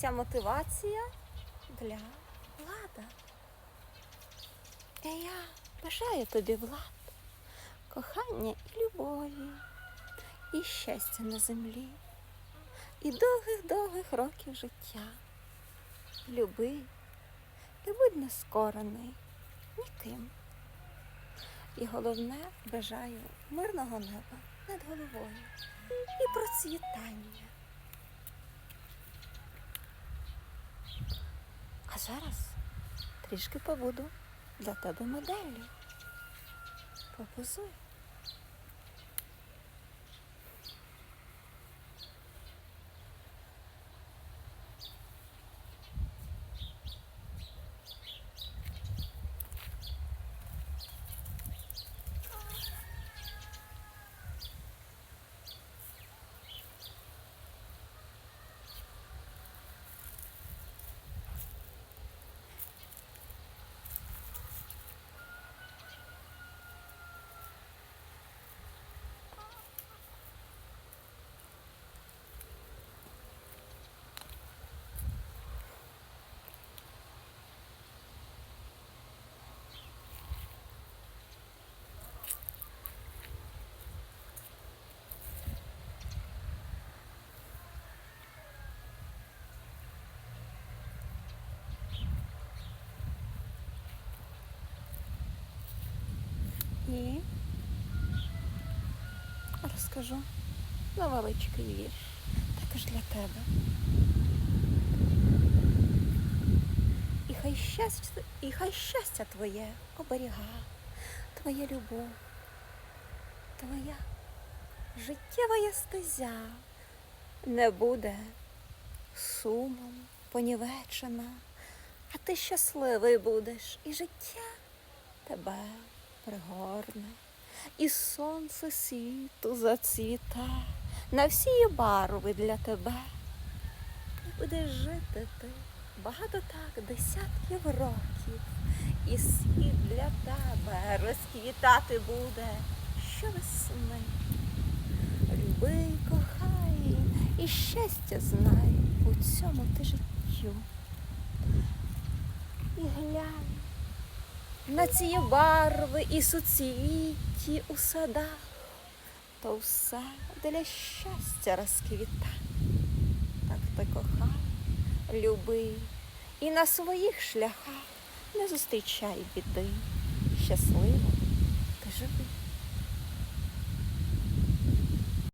Ця мотивація для влада. І я бажаю тобі влад, кохання і любові, і щастя на землі, і довгих-довгих років життя. Люби і будь нескорений ніким. І головне бажаю мирного неба над головою і процвітання. Зараз трішки побуду для тебе моделлю. Попозуй. І розкажу. Невеличкий вірш, також для тебе. І хай щастя, і хай щастя твоє оберіга, твоя любов, твоя життєва стезя не буде сумом понівечена, а ти щасливий будеш, і життя тебе пригорне, і сонце світу зацвіта на всі барви для тебе. І будеш жити ти багато так десятків років, і світ для тебе розквітати буде щовесни. Люби, кохай, і щастя знай у цьому ти життю. І глянь на ці барви і суцвіті у садах, то все для щастя розквіта. Так ти кохай, люби, і на своїх шляхах не зустрічай біди. Щасливо